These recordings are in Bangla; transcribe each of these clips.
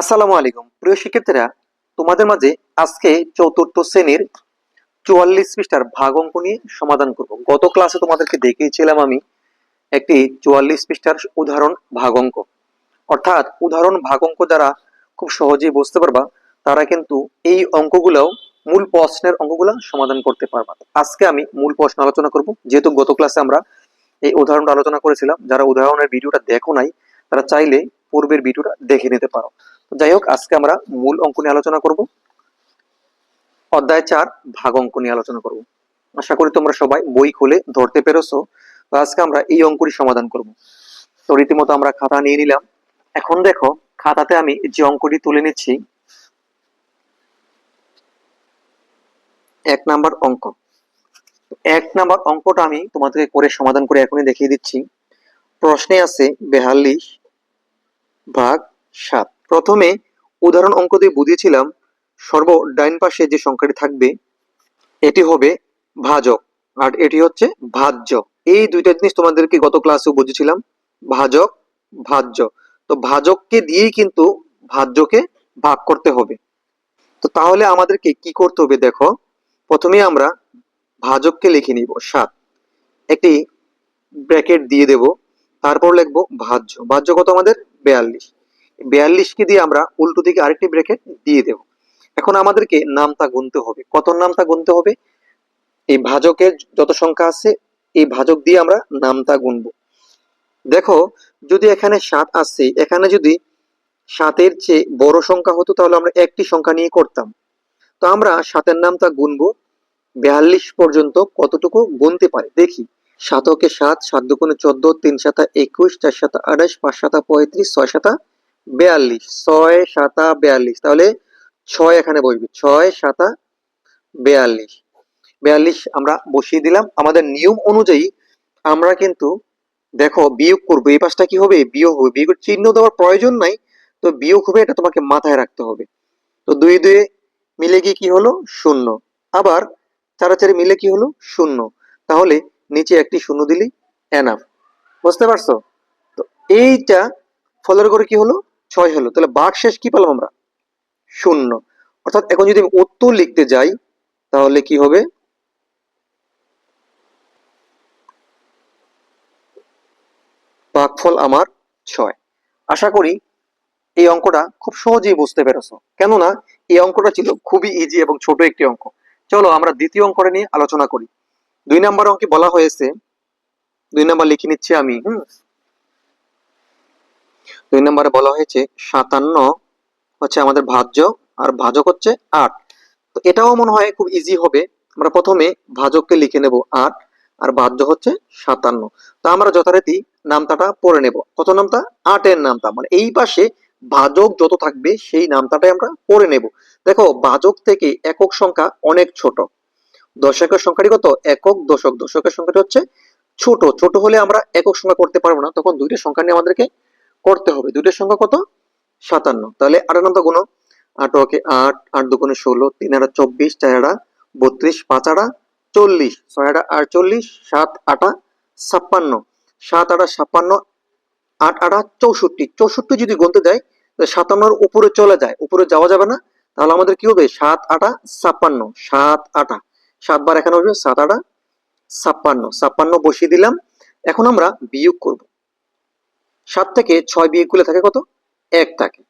আসসালামু আলাইকুম। প্রিয় শিক্ষার্থীরা, তোমাদের মাঝে আজকে চতুর্থ শ্রেণির চুয়াল্লিশ পৃষ্ঠার ভাগ অঙ্ক নিয়ে সমাধান করব। গত ক্লাসে তোমাদেরকে দেখিয়েছিলাম আমি একটি চুয়াল্লিশ পৃষ্ঠার উদাহরণ ভাগ অঙ্ক। অর্থাৎ উদাহরণ ভাগ অঙ্ক যারা খুব সহজেই বুঝতে পারবা, তারা কিন্তু এই অঙ্কগুলোও মূল প্রশ্নের অঙ্কগুলো সমাধান করতে পারবা। আজকে আমি মূল প্রশ্ন আলোচনা করব। যেহেতু গত ক্লাসে আমরা এই উদাহরণটা আলোচনা করেছিলাম, যারা উদাহরণের ভিডিওটা দেখো নাই, তারা চাইলে পূর্বের ভিডিওটা দেখে নিতে পারো। যাই হোক, আজকে আমরা মূল অঙ্ক নিয়ে আলোচনা করব। অধ্যায় চার, ভাগ অঙ্ক নিয়ে আলোচনা করব। আশা করি তোমরা সবাই বই খুলে ধরতে পেরেছ। আজকে আমরা এই অঙ্কটি সমাধান করব। তো রীতিমতো আমরা খাতা নিয়ে নিলাম। এখন দেখো, খাতাতে আমি যে অঙ্কটি তুলে নিচ্ছি, এক নাম্বার অঙ্ক। এক নাম্বার অঙ্কটা আমি তোমাদেরকে করে সমাধান করে এখনই দেখিয়ে দিচ্ছি। প্রশ্নে আছে বেহাল্লিশ ভাগ সাত। প্রথমে উদাহরণ অঙ্ক দিয়ে বুঝিয়েছিলাম সর্ব ডাইন পাশে যে সংখ্যাটি থাকবে, এটি হবে ভাজক আর এটি হচ্ছে ভাজ্য। এই দুইটা জিনিস তোমাদেরকে গত ক্লাসে বুঝেছিলাম, ভাজক, ভাজ্য। তো ভাজককে দিয়েই কিন্তু ভাজ্যকে ভাগ করতে হবে। তো তাহলে আমাদেরকে কি করতে হবে দেখো প্রথমে আমরা ভাজককে লিখে নিব সাত। একটি ব্র্যাকেট দিয়ে দেব, তারপর লিখব ভাজ্য। ভাজ্য কত আমাদের? বেয়াল্লিশ। বিয়াল্লিশকে দিয়ে আমরা উল্টো দিকে আরেকটি ব্র্যাকেট দিয়ে দেব। এখন আমাদেরকে নামতা গুনতে হবে। কত নামতা গুনতে হবে? এই ভাজকের যত সংখ্যা আছে, এই ভাজক দিয়ে আমরা নামতা গুনব। দেখো, যদি এখানে সাত আছে এখানে যদি সাতের চেয়ে বড় সংখ্যা হতো, তাহলে আমরা একটি সংখ্যা নিয়ে করতাম। তো আমরা সাতের নামতা গুনবো। বিয়াল্লিশ পর্যন্ত কতটুকু গুনতে পারি? দেখি। সাতকে সাত সাত দুগুণে চোদ্দ, তিন সাতা একুশ, চার সাতা আঠাশ, পাঁচ সাতা পঁয়ত্রিশ, ছয় সাতা বেয়াল্লিশ, ছয়, সাতা, বেয়াল্লিশ। তাহলে ছয় এখানে বসবে। ছয়, সাতা, বেয়াল্লিশ। বেয়াল্লিশ আমরা বসিয়ে দিলাম। আমাদের নিয়ম অনুযায়ী আমরা কিন্তু দেখো বিয়োগ করব। এই পাশটা কি হবে? বিয়োগ হবে। বিয়োগের চিহ্ন দেওয়ার প্রয়োজন নাই। তো বিয়োগ হবে এটা তোমাকে মাথায় রাখতে হবে। তো দুই দুয়ে মিলে গিয়ে কি হলো? শূন্য। আবার চারাচারি মিলে কি হলো? শূন্য। তাহলে নিচে একটি শূন্য দিলেই এনাফ বুঝতে পারছ? তো এইটা ফলের করে কি হলো? ছয় হলো। তাহলে বাঘ শেষ কি পেলাম আমরা? শূন্য। অর্থাৎ এখন যদি আমি উত্তর লিখতে যাই, তাহলে কি হবে? ভাগফল আমার ছয়। আশা করি এই অঙ্কটা খুব সহজেই বুঝতে পেরেছ। কেননা এই অঙ্কটা ছিল খুবই ইজি এবং ছোট একটি অঙ্ক। চলো আমরা দ্বিতীয় অঙ্কটা নিয়ে আলোচনা করি। দুই নাম্বার অঙ্কে বলা হয়েছে, দুই নাম্বার লিখে নিচ্ছি আমি, হুম? দুই নম্বরে বলা হয়েছে সাতান্ন হচ্ছে আমাদের ভাজ্য আর ভাজক হচ্ছে আট। তো এটাও মনে হয় খুব ইজি হবে। আমরা প্রথমে ভাজককে লিখে নেব আট আর ভাজ্য হচ্ছে সাতান্ন। তা আমরা যথারীতি নামতাটা পড়ে নেব। কত নামতা? আটের নামতা। মানে এই পাশে ভাজক যত থাকবে সেই নামতাটাই আমরা পড়ে নেব। দেখো, ভাজক থেকে একক সংখ্যা অনেক ছোট। দশকের সংখ্যাটি কত? একক দশক। দশকের সংখ্যাটি হচ্ছে ছোট। ছোট হলে আমরা একক সংখ্যা করতে পারব না। তখন দুইটা সংখ্যা নিয়ে আমাদেরকে করতে হবে। দুইটার সংখ্যা কত? সাতান্ন। তাহলে নামটা গুণ আট ওকে আট আট দুগুণে ষোলো, তিন আটা চব্বিশ, চার আটা বত্রিশ, পাঁচ আটা চল্লিশ, ছয় আটা আটচল্লিশ, সাত আটা ছাপ্পান্ন। সাত আটা ছাপ্পান্ন, আট আটা চৌষট্টি। চৌষট্টি যদি গুনতে যায় তাহলে সাতান্নর উপরে চলে যায়। উপরে যাওয়া যাবে না। তাহলে আমাদের কি হবে? সাত আটা ছাপ্পান্ন। সাত আটা। সাতবার এখানে হবে সাত আটা ছাপ্পান্ন। ছাপ্পান্ন বসিয়ে দিলাম। এখন আমরা বিয়োগ করব। সাত থেকে ছয় বিয়ে করলে থাকে কত? এক থাকে।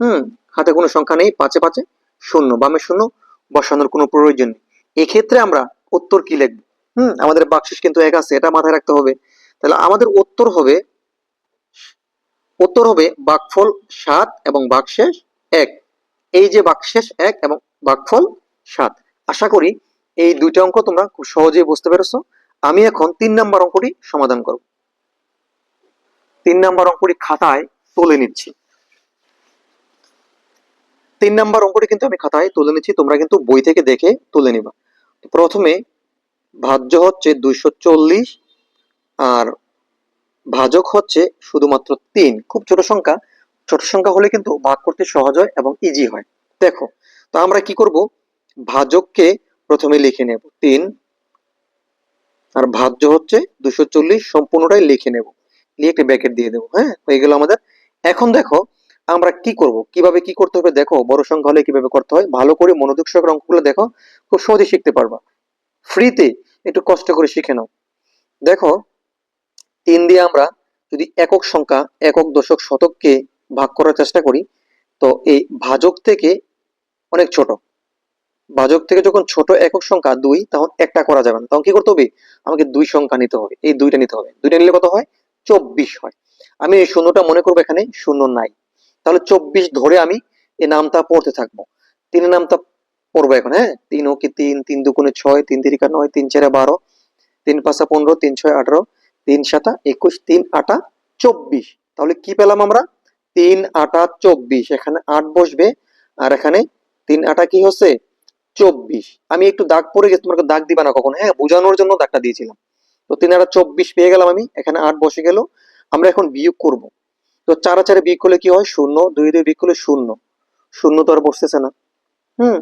হুম, হাতে কোনো সংখ্যা নেই, পাঁচে পাঁচে শূন্য, বামে শূন্য, বসানোর কোনো প্রয়োজন নেই। এক্ষেত্রে আমরা উত্তর কি লিখব? হুম, আমাদের বাক্সিস কিন্তু এক আছে, এটা মাথায় রাখতে হবে। তাহলে আমাদের উত্তর হবে উত্তর হবে বাকফল সাত এবং বাকশেষ এক। এই যে বাকশেষ এক এবং বাকফল সাত, আশা করি এই দুইটা অঙ্ক তোমরা খুব সহজেই বুঝতে পেরেছ। আমি এখন তিন নাম্বার অঙ্কটি সমাধান করব। তিন নাম্বার অঙ্কটি খাতায় তুলে নিচ্ছি। তিন নাম্বার অঙ্কটি কিন্তু আমি খাতায় তুলে নিচ্ছি, তোমরা কিন্তু বই থেকে দেখে তুলে নিবা। প্রথমে ভাজ্য হচ্ছে দুইশো চল্লিশ আর ভাজক হচ্ছে শুধুমাত্র তিন। খুব ছোট সংখ্যা ছোট সংখ্যা হলে কিন্তু ভাগ করতে সহজ হয় এবং ইজি হয়। দেখো, তো আমরা কি করব? ভাজককে প্রথমে লিখে নেব তিন, আর ভাজ্য হচ্ছে দুশো চল্লিশ সম্পূর্ণটাই লিখে নেব। লিখে একটা ব্র্যাকেট দিয়ে দেবো হ্যাঁ? হয়ে গেল আমাদের। এখন দেখো, আমরা কি করব? কীভাবে কি করতে হবে? দেখো, বড় সংখ্যা হলে কীভাবে করতে হয়? ভালো করে মনোযোগ সহকারে অঙ্কগুলো দেখো, খুব সহজে শিখতে পারবা। ফ্রিতে একটু কষ্ট করে শিখে নাও। দেখো, তিন দিয়ে আমরা যদি একক সংখ্যা, একক দশক শতককে ভাগ করার চেষ্টা করি, তো এই ভাজক থেকে অনেক ছোট। ভাজক থেকে যখন ছোট একক সংখ্যা দুই, তখন একটা করা যাবে না। তখন কি করতে হবে? আমাকে দুই সংখ্যা নিতে হবে। এই দুইটা নিতে হবে। দুইটা নিলে কত হয়? চব্বিশ হয়। আমি এই শূন্যটা মনে করব এখানে শূন্য নাই। তাহলে চব্বিশ ধরে আমি এই নামটা পড়তে থাকব। তিনের নামটা পড়ব এখন হ্যাঁ? তিন ও কি তিন তিন দুগুণে ছয়, তিন তিরিকা নয়, তিন চারে বারো, তিন পাঁচা পনেরো, তিন ছয় আঠারো, তিন সাতা একুশ, তিন আটা চব্বিশ। তাহলে কি পেলাম আমরা? তিন আটা চব্বিশ। এখানে আট বসবে, আর এখানে তিন আটা কি হচ্ছে? চব্বিশ। আমি একটু দাগ পড়ে গেছি, তোমাকে দাগ দিবা না কখন হ্যাঁ? বোঝানোর জন্য দাগটা দিয়েছিলাম। তো তিন আটা চব্বিশ পেয়ে গেলাম আমি, এখানে আট বসে গেল। আমরা এখন বিয়োগ করব। তো চারা চারে বিয়োগ করলে কি হয়? শূন্য, দুই দুই বিয়োগ করলে শূন্য। শূন্য তো আর বসতেছে না। হুম?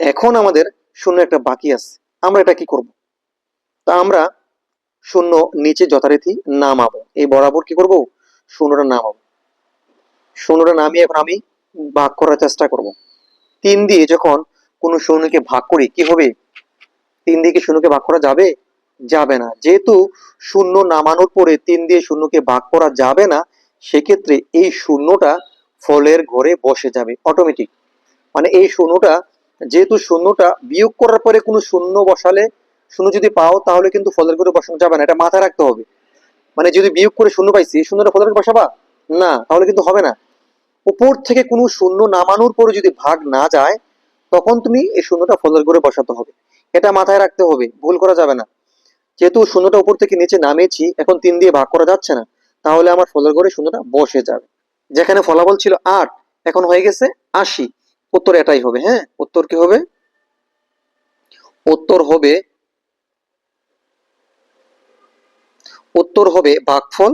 এখন আমাদের শূন্য একটা বাকি আছে। আমরা এটা কি করব? তা আমরা শূন্য নিচে যথারীতি নামাবো। এই বরাবর কি করব? শূন্যটা নামাবো। শূন্যটা নামিয়ে এখন আমি ভাগ করার চেষ্টা করব। তিন দিয়ে যখন কোনো শূন্যকে ভাগ করি, কি হবে? তিন দিয়ে কি শূন্যকে ভাগ করা যাবে? যাবে না। যেহেতু শূন্য নামানোর পরে তিন দিয়ে শূন্যকে ভাগ করা যাবে না, সেক্ষেত্রে এই শূন্যটা ফলের ঘরে বসে যাবে অটোমেটিক মানে এই শূন্যটা, যেহেতু শূন্যটা বিয়োগ করার পরে কোনো শূন্য বসালে, শূন্য যদি পাও তাহলে কিন্তু ফলের ঘরে বসানো যাবে না, এটা মাথায় রাখতে হবে। মানে যদি বিয়োগ করে শূন্য পাইছি শূন্যটা ফলের ঘরে বসাবা? না, তাহলে কিন্তু হবে না। উপর থেকে কোনো শূন্য নামানোর পরে যদি ভাগ না যায়, তখন তুমি এই শূন্যটা ফলের ঘরে বসাতে হবে। এটা মাথায় রাখতে হবে, ভুল করা যাবে না। যেহেতু শূন্যটা উপর থেকে নিচে নামিয়েছি, এখন তিন দিয়ে ভাগ করা যাচ্ছে না, তাহলে আমার ফলের ঘরে শূন্যটা বসে যাবে। যেখানে ফলাফল ছিল আট, এখন হয়ে গেছে আশি। উত্তর এটাই হবে হ্যাঁ? উত্তর কি হবে? উত্তর হবে উত্তর হবে ভাগফল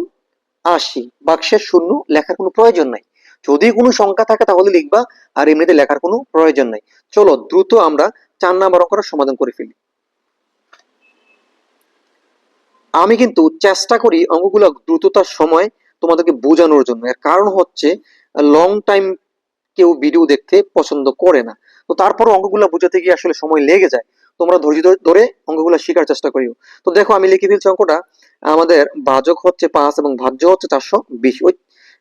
আশি। বাক্সের শূন্য লেখার কোনো প্রয়োজন নাই। যদি কোনো সংখ্যা থাকে তাহলে লিখবা, আর এমনিতে লেখার কোনো প্রয়োজন নাই। চলো, দ্রুত আমরা চার নাম্বার অঙ্কটা সমাধান করে ফেলি। আমি কিন্তু চেষ্টা করি অঙ্কগুলো দ্রুততার সময় তোমাদেরকে বোঝানোর জন্য। এর কারণ হচ্ছে লং টাইম কেউ ভিডিও দেখতে পছন্দ করে না। তো তারপরও অঙ্কগুলো বোঝাতে গিয়ে আসলে সময় লেগে যায়। তোমরা ধৈর্য ধরে- অঙ্কগুলো শেখার চেষ্টা করিও। তো দেখো, আমি লিখে ফেলছি অঙ্কটা। আমাদের ভাজক হচ্ছে পাঁচ এবং ভাজ্য হচ্ছে চারশো বিশ। ওই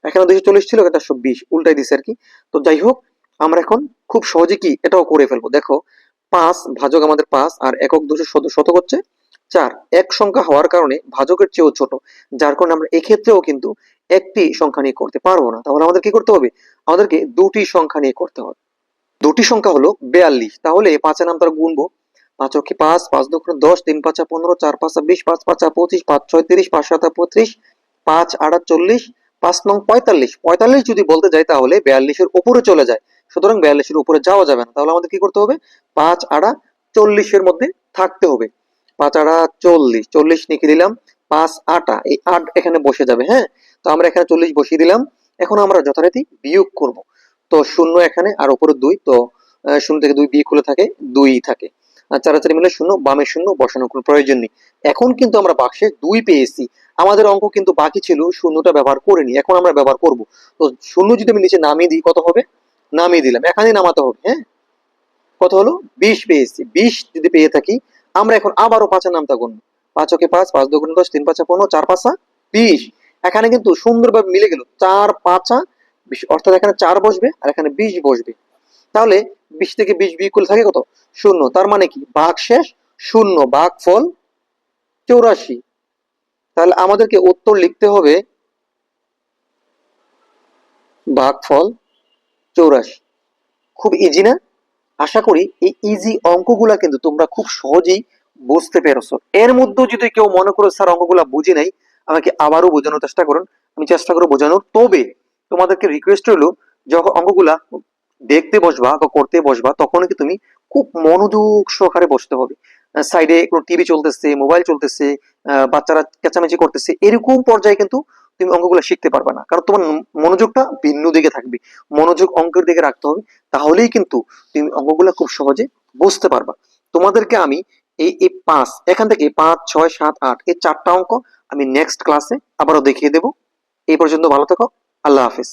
এখানে দুশো চল্লিশ ছিল চারশো বিশ। উল্টাই দিছে আর কি। তো যাই হোক, আমরা এখন খুব সহজে কি এটাও করে ফেলব। দেখো, পাঁচ, ভাজক আমাদের পাঁচ, আর একক দুশো শত- শতক হচ্ছে চার, এক সংখ্যা হওয়ার কারণে ভাজকের চেয়েও ছোট, যার কারণে আমরা এক্ষেত্রেও কিন্তু একটি সংখ্যা নিয়ে করতে পারব না। তাহলে আমাদের কি করতে হবে? আমাদেরকে দুটি সংখ্যা নিয়ে করতে হবে। দুটি সংখ্যা হলো বেয়াল্লিশ। তাহলে পাঁচের নাম তারা গুনবো। পাঁচ অক্ষে পাঁচ পাঁচ দুঃখ দশ, তিন পাঁচা পনেরো, চার পাঁচা বিশ, পাঁচ পাঁচা পঁচিশ, পাঁচ ছয় তিরিশ, পাঁচ সাতা পঁয়ত্রিশ পাঁচ আটা চল্লিশ, পাঁচ নং পঁয়তাল্লিশ। পঁয়তাল্লিশ যদি বলতে যাই তাহলে বেয়াল্লিশের উপরে চলে যায়। সুতরাং বেয়াল্লিশের উপরে যাওয়া যাবে না। তাহলে আমাদের কি করতে হবে? পাঁচ আড়া চল্লিশের মধ্যে থাকতে হবে। পাঁচ আড়া চল্লিশ চল্লিশ লিখে দিলাম, পাঁচ আটা, এই আট এখানে বসে যাবে হ্যাঁ? তো আমরা এখানে চল্লিশ বসিয়ে দিলাম। এখন আমরা যথারীতি বিয়োগ করব। তো শূন্য এখানে আর উপরে দুই, তো শূন্য থেকে দুই বিয়োগ করলে থাকে, দুই থাকে। আর চারাচারি মিলে শূন্য, বামে শূন্য, বসানোর কোনো প্রয়োজন নেই। এখন কিন্তু আমরা বাক্সে দুই পেয়েছি। আমাদের অঙ্ক কিন্তু বাকি ছিল, শূন্যটা ব্যবহার করিনি এখন আমরা ব্যবহার করব। তো শূন্য যদি আমি নিচে নামিয়ে দিই, কত হবে? নামিয়ে দিলাম। এখানে নামাতে হবে হ্যাঁ? কত হলো? বিশ পেয়েছি। বিশ যদি পেয়ে থাকি আমরা এখন আবারও পাঁচের নামটা গুনবো। পাঁচ ওকে পাঁচ পাঁচ দুগুণ দশ, তিন পাঁচা পনেরো, চার পাঁচা বিশ। এখানে কিন্তু সুন্দরভাবে মিলে গেল। চার পাঁচা, বিশ। অর্থাৎ এখানে চার বসবে আর এখানে বিশ বসবে। তাহলে বিশ থেকে বিশ বিয়োগ করলে থাকে কত? শূন্য। তার মানে কি? ভাগ শেষ, শূন্য। ভাগ ফল, চৌরাশি। তাহলে আমাদেরকে উত্তর লিখতে হবে বাঘ ভাগফল চৌরাশি। খুব ইজি না? আশা করি এই ইজি অঙ্কগুলা কিন্তু তোমরা খুব সহজেই বুঝতে পেরেছ। এর মধ্যেও যদি কেউ মনে করো, স্যার, অঙ্কগুলা বুঝি নাই, আমাকে আবারও বোঝানোর চেষ্টা করুন, আমি চেষ্টা করব বোঝানোর। তবে তোমাদেরকে রিকোয়েস্ট হলো যখন অঙ্কগুলা দেখতে বসবা বা করতে বসবা তখন কি তুমি খুব মনোযোগ সহকারে বসতে হবে। সাইডে কোনো টিভি চলতেছে মোবাইল চলতেছে বাচ্চারা চেঁচামেচি করতেছে, এরকম পর্যায়ে কিন্তু তুমি অঙ্কগুলো শিখতে পারবে না। কারণ তোমার মনোযোগটা ভিন্ন দিকে থাকবে। মনোযোগ অঙ্কের দিকে রাখতে হবে। তাহলেই কিন্তু তুমি অঙ্কগুলো খুব সহজে বুঝতে পারবা। তোমাদেরকে আমি এই এই পাঁচ, এখান থেকে পাঁচ, ছয়, সাত, আট, এই চারটা অঙ্ক আমি নেক্সট ক্লাসে আবারও দেখিয়ে দেব। এই পর্যন্ত ভালো থাকো। আল্লাহ হাফিজ।